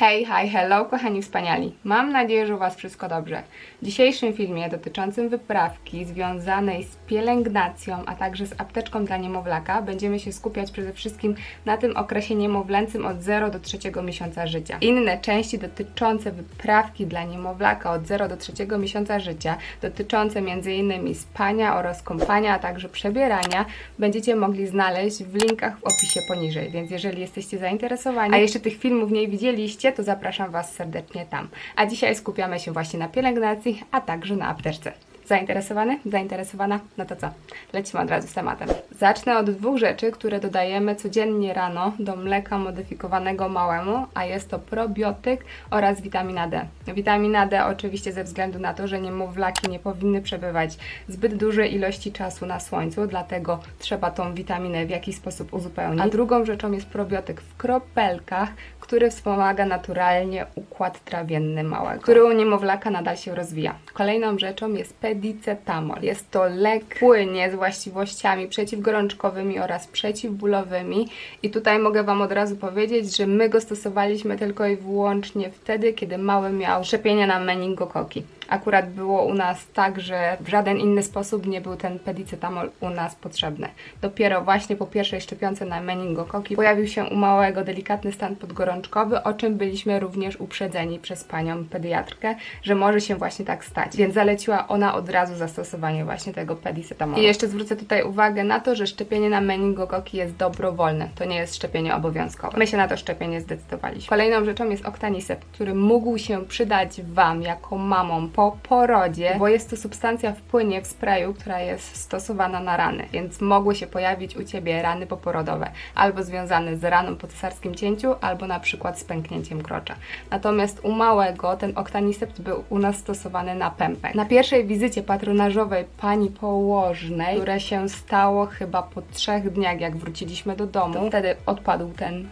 Hej, hi, hello, kochani wspaniali. Mam nadzieję, że u Was wszystko dobrze. W dzisiejszym filmie dotyczącym wyprawki związanej z pielęgnacją, a także z apteczką dla niemowlaka będziemy się skupiać przede wszystkim na tym okresie niemowlęcym od 0 do 3 miesiąca życia. Inne części dotyczące wyprawki dla niemowlaka od 0 do 3 miesiąca życia, dotyczące m.in. spania oraz kąpania, a także przebierania, będziecie mogli znaleźć w linkach w opisie poniżej. Więc jeżeli jesteście zainteresowani, a jeszcze tych filmów nie widzieliście, to zapraszam Was serdecznie tam. A dzisiaj skupiamy się właśnie na pielęgnacji, a także na apteczce. Zainteresowany? Zainteresowana? No to co? Lecimy od razu z tematem. Zacznę od dwóch rzeczy, które dodajemy codziennie rano do mleka modyfikowanego małemu, a jest to probiotyk oraz witamina D. Witamina D oczywiście ze względu na to, że niemowlaki nie powinny przebywać zbyt dużej ilości czasu na słońcu, dlatego trzeba tą witaminę w jakiś sposób uzupełnić. A drugą rzeczą jest probiotyk w kropelkach, który wspomaga naturalnie układ trawienny małego, który u niemowlaka nadal się rozwija. Kolejną rzeczą jest pedicetamol. Jest to lek płynie z właściwościami przeciwgorączkowymi oraz przeciwbólowymi i tutaj mogę Wam od razu powiedzieć, że my go stosowaliśmy tylko i wyłącznie wtedy, kiedy mały miał szczepienia na meningokoki. Akurat było u nas tak, że w żaden inny sposób nie był ten pedicetamol u nas potrzebny. Dopiero właśnie po pierwszej szczepionce na meningokoki pojawił się u małego delikatny stan podgorączkowy, o czym byliśmy również uprzedzeni przez panią pediatrkę, że może się właśnie tak stać. Więc zaleciła ona od razu zastosowanie właśnie tego pedicetamolu. I jeszcze zwrócę tutaj uwagę na to, że szczepienie na meningokoki jest dobrowolne. To nie jest szczepienie obowiązkowe. My się na to szczepienie zdecydowaliśmy. Kolejną rzeczą jest Octanicept, który mógł się przydać Wam jako mamom po porodzie, bo jest to substancja w płynie w sprayu, która jest stosowana na rany, więc mogły się pojawić u Ciebie rany poporodowe, albo związane z raną po cesarskim cięciu, albo na przykład z pęknięciem krocza. Natomiast u małego ten Octanicept był u nas stosowany na pępek. Na pierwszej wizycie patronażowej pani położnej, które się stało chyba po trzech dniach, jak wróciliśmy do domu, wtedy odpadł ten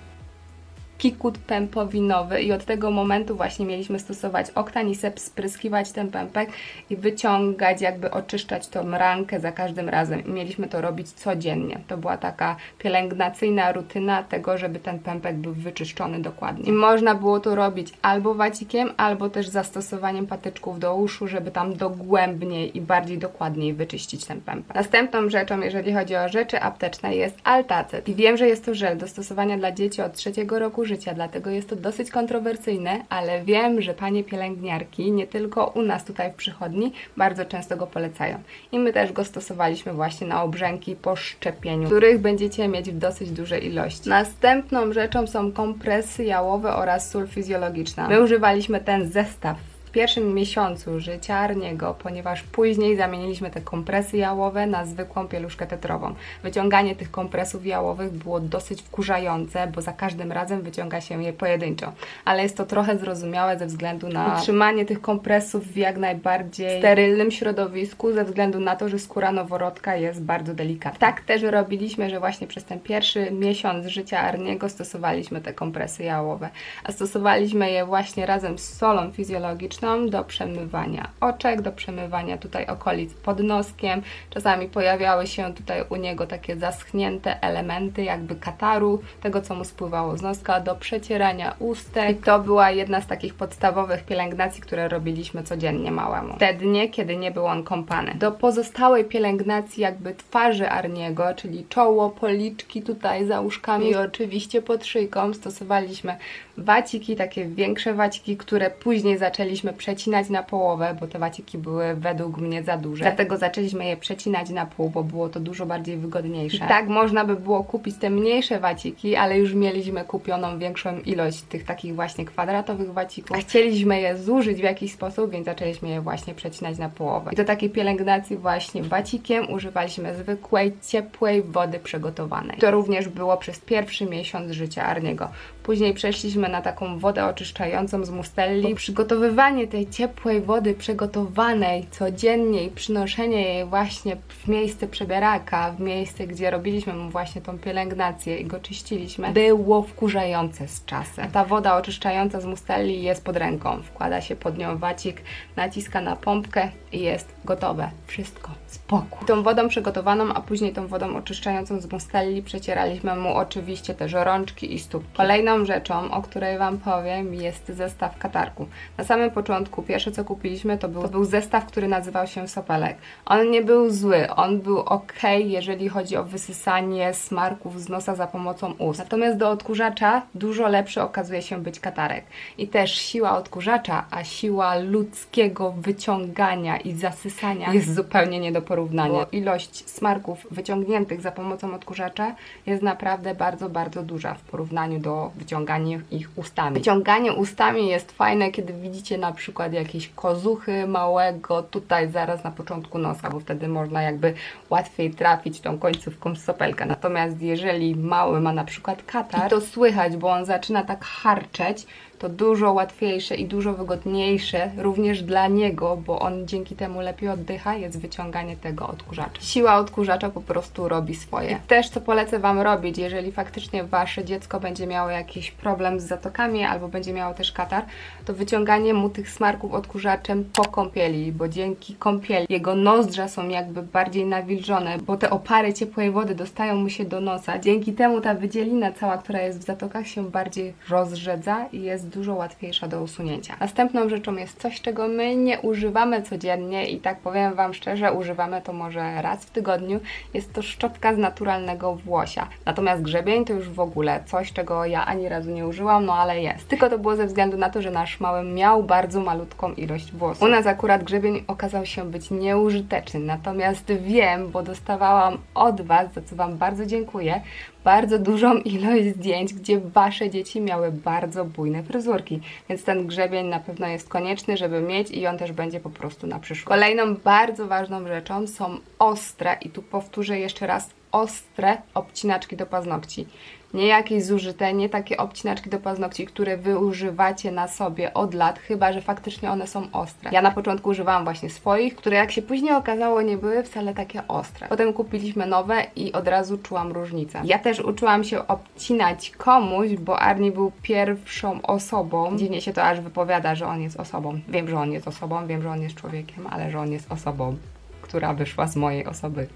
kikut pępowinowy i od tego momentu właśnie mieliśmy stosować oktanisep, spryskiwać ten pępek i wyciągać, jakby oczyszczać tą rankę za każdym razem. I mieliśmy to robić codziennie. To była taka pielęgnacyjna rutyna tego, żeby ten pępek był wyczyszczony dokładnie. I można było to robić albo wacikiem, albo też zastosowaniem patyczków do uszu, żeby tam dogłębniej i bardziej dokładniej wyczyścić ten pępek. Następną rzeczą, jeżeli chodzi o rzeczy apteczne, jest altacet. I wiem, że jest to żel do stosowania dla dzieci od trzeciego roku życia, dlatego jest to dosyć kontrowersyjne, ale wiem, że panie pielęgniarki, nie tylko u nas tutaj w przychodni, bardzo często go polecają. I my też go stosowaliśmy właśnie na obrzęki po szczepieniu, których będziecie mieć w dosyć dużej ilości. Następną rzeczą są kompresy jałowe oraz sól fizjologiczna. My używaliśmy ten zestaw w pierwszym miesiącu życia Arniego, ponieważ później zamieniliśmy te kompresy jałowe na zwykłą pieluszkę tetrową. Wyciąganie tych kompresów jałowych było dosyć wkurzające, bo za każdym razem wyciąga się je pojedynczo. Ale jest to trochę zrozumiałe ze względu na utrzymanie tych kompresów w jak najbardziej sterylnym środowisku, ze względu na to, że skóra noworodka jest bardzo delikatna. Tak też robiliśmy, że właśnie przez ten pierwszy miesiąc życia Arniego stosowaliśmy te kompresy jałowe. A stosowaliśmy je właśnie razem z solą fizjologiczną, do przemywania oczek, do przemywania tutaj okolic pod noskiem. Czasami pojawiały się tutaj u niego takie zaschnięte elementy jakby kataru, tego co mu spływało z noska, do przecierania ustek. I to była jedna z takich podstawowych pielęgnacji, które robiliśmy codziennie małemu. Te dnie, kiedy nie był on kąpany. Do pozostałej pielęgnacji jakby twarzy Arniego, czyli czoło, policzki tutaj za uszkami i oczywiście pod szyjką stosowaliśmy waciki, takie większe waciki, które później zaczęliśmy przecinać na połowę, bo te waciki były według mnie za duże. Dlatego zaczęliśmy je przecinać na pół, bo było to dużo bardziej wygodniejsze. I tak można by było kupić te mniejsze waciki, ale już mieliśmy kupioną większą ilość tych takich właśnie kwadratowych wacików. A chcieliśmy je zużyć w jakiś sposób, więc zaczęliśmy je właśnie przecinać na połowę. I do takiej pielęgnacji właśnie wacikiem używaliśmy zwykłej, ciepłej wody przygotowanej. To również było przez pierwszy miesiąc życia Arniego. Później przeszliśmy na taką wodę oczyszczającą z mustelli. Po przygotowywaniu Tej ciepłej wody przygotowanej codziennie i przynoszenie jej właśnie w miejsce przebieraka, w miejsce, gdzie robiliśmy mu właśnie tą pielęgnację i go czyściliśmy, było wkurzające z czasem. Ta woda oczyszczająca z mustelli jest pod ręką. Wkłada się pod nią wacik, naciska na pompkę i jest gotowe. Wszystko. Spokój. Tą wodą przygotowaną, a później tą wodą oczyszczającą z mustelli przecieraliśmy mu oczywiście też rączki i stópki. Kolejną rzeczą, o której Wam powiem, jest zestaw katarku. Na samym początku pierwsze co kupiliśmy to był, to był zestaw, który nazywał się Sopelek. On nie był zły, on był ok, jeżeli chodzi o wysysanie smarków z nosa za pomocą ust. Natomiast do odkurzacza dużo lepszy okazuje się być katarek. I też siła odkurzacza, a siła ludzkiego wyciągania i zasysania jest zupełnie nie do porównania. Bo ilość smarków wyciągniętych za pomocą odkurzacza jest naprawdę bardzo, bardzo duża w porównaniu do wyciągania ich ustami. Wyciąganie ustami jest fajne, kiedy widzicie na przykład jakieś kozuchy małego tutaj zaraz na początku nosa, bo wtedy można jakby łatwiej trafić tą końcówką z sopelka. Natomiast jeżeli mały ma na przykład katar, to słychać, bo on zaczyna tak harczeć, to dużo łatwiejsze i dużo wygodniejsze również dla niego, bo on dzięki temu lepiej oddycha, jest wyciąganie tego odkurzacza. Siła odkurzacza po prostu robi swoje. I też co polecę Wam robić, jeżeli faktycznie Wasze dziecko będzie miało jakiś problem z zatokami albo będzie miało też katar, to wyciąganie mu tych smarków odkurzaczem po kąpieli, bo dzięki kąpieli jego nozdrza są jakby bardziej nawilżone, bo te opary ciepłej wody dostają mu się do nosa. Dzięki temu ta wydzielina cała, która jest w zatokach się bardziej rozrzedza i jest dużo łatwiejsza do usunięcia. Następną rzeczą jest coś, czego my nie używamy codziennie i tak powiem Wam szczerze, używamy to może raz w tygodniu. Jest to szczotka z naturalnego włosia. Natomiast grzebień to już w ogóle coś, czego ja ani razu nie użyłam, no ale jest. Tylko to było ze względu na to, że nasz mały miał bardzo malutką ilość włosów. U nas akurat grzebień okazał się być nieużyteczny, natomiast wiem, bo dostawałam od Was, za co Wam bardzo dziękuję, bardzo dużą ilość zdjęć, gdzie Wasze dzieci miały bardzo bujne fryzurki, więc ten grzebień na pewno jest konieczny, żeby mieć i on też będzie po prostu na przyszłość. Kolejną bardzo ważną rzeczą są ostre i tu powtórzę jeszcze raz ostre obcinaczki do paznokci. Nie jakieś zużyte, nie takie obcinaczki do paznokci, które wy używacie na sobie od lat, chyba że faktycznie one są ostre. Ja na początku używałam właśnie swoich, które jak się później okazało nie były wcale takie ostre. Potem kupiliśmy nowe i od razu czułam różnicę. Ja też uczyłam się obcinać komuś, bo Arni był pierwszą osobą. Dziwnie się to aż wypowiada, że on jest osobą. Wiem, że on jest osobą, wiem, że on jest człowiekiem, ale że on jest osobą, która wyszła z mojej osoby.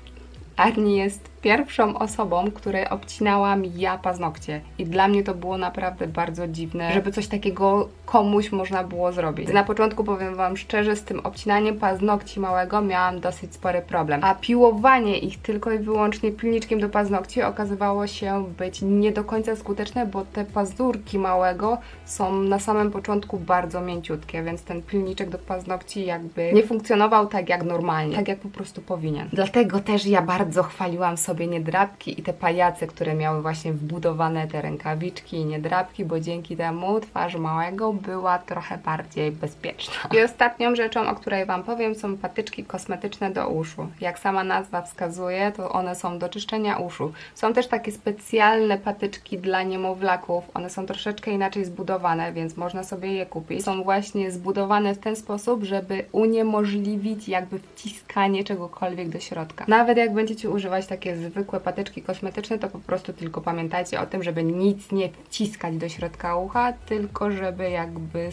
Arni jest pierwszą osobą, której obcinałam ja paznokcie. I dla mnie to było naprawdę bardzo dziwne, żeby coś takiego komuś można było zrobić. Na początku powiem Wam szczerze, z tym obcinaniem paznokci małego miałam dosyć spory problem. A piłowanie ich tylko i wyłącznie pilniczkiem do paznokci okazywało się być nie do końca skuteczne, bo te pazurki małego są na samym początku bardzo mięciutkie, więc ten pilniczek do paznokci jakby nie funkcjonował tak jak normalnie, tak jak po prostu powinien. Dlatego też ja bardzo chwaliłam sobie sobie niedrapki i te pajace, które miały właśnie wbudowane te rękawiczki i niedrapki, bo dzięki temu twarz małego była trochę bardziej bezpieczna. I ostatnią rzeczą, o której Wam powiem, są patyczki kosmetyczne do uszu. Jak sama nazwa wskazuje, to one są do czyszczenia uszu. Są też takie specjalne patyczki dla niemowlaków. One są troszeczkę inaczej zbudowane, więc można sobie je kupić. Są właśnie zbudowane w ten sposób, żeby uniemożliwić jakby wciskanie czegokolwiek do środka. Nawet jak będziecie używać takie zwykłe patyczki kosmetyczne, to po prostu tylko pamiętajcie o tym, żeby nic nie wciskać do środka ucha, tylko żeby jakby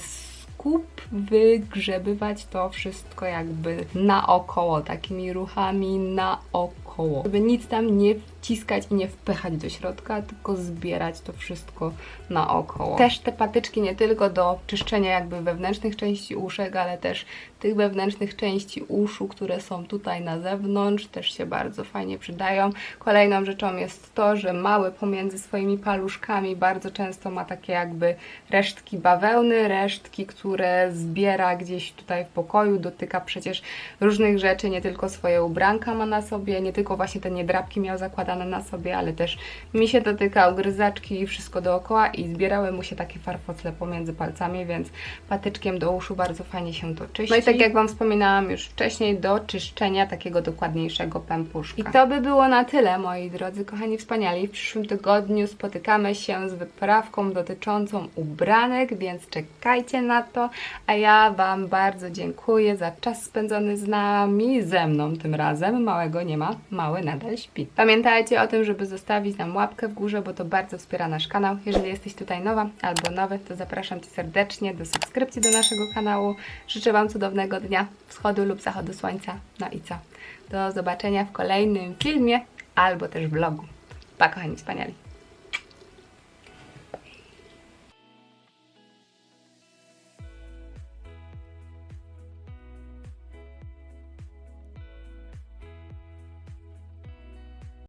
skup wygrzebywać to wszystko jakby naokoło, takimi ruchami naokoło. Żeby nic tam nie wciskać i nie wpychać do środka, tylko zbierać to wszystko naokoło. Też te patyczki nie tylko do czyszczenia jakby wewnętrznych części uszek, ale też tych wewnętrznych części uszu, które są tutaj na zewnątrz, też się bardzo fajnie przydają. Kolejną rzeczą jest to, że mały pomiędzy swoimi paluszkami bardzo często ma takie jakby resztki bawełny, resztki, które zbiera gdzieś tutaj w pokoju, dotyka przecież różnych rzeczy, nie tylko swoje ubranka ma na sobie, nie tylko właśnie te niedrabki miał zakładane na sobie, ale też mi się dotykał gryzaczki i wszystko dookoła i zbierały mu się takie farfocle pomiędzy palcami, więc patyczkiem do uszu bardzo fajnie się to czyści. Tak jak Wam wspominałam już wcześniej, do czyszczenia takiego dokładniejszego pępuszka. I to by było na tyle, moi drodzy, kochani wspaniali. W przyszłym tygodniu spotykamy się z wyprawką dotyczącą ubranek, więc czekajcie na to. A ja Wam bardzo dziękuję za czas spędzony z nami, ze mną tym razem. Małego nie ma, mały nadal śpi. Pamiętajcie o tym, żeby zostawić nam łapkę w górze, bo to bardzo wspiera nasz kanał. Jeżeli jesteś tutaj nowa albo nowy, to zapraszam Cię serdecznie do subskrypcji do naszego kanału. Życzę Wam cudownego dnia, wschodu lub zachodu słońca. No i co? Do zobaczenia w kolejnym filmie albo też vlogu. Pa, kochani wspaniali.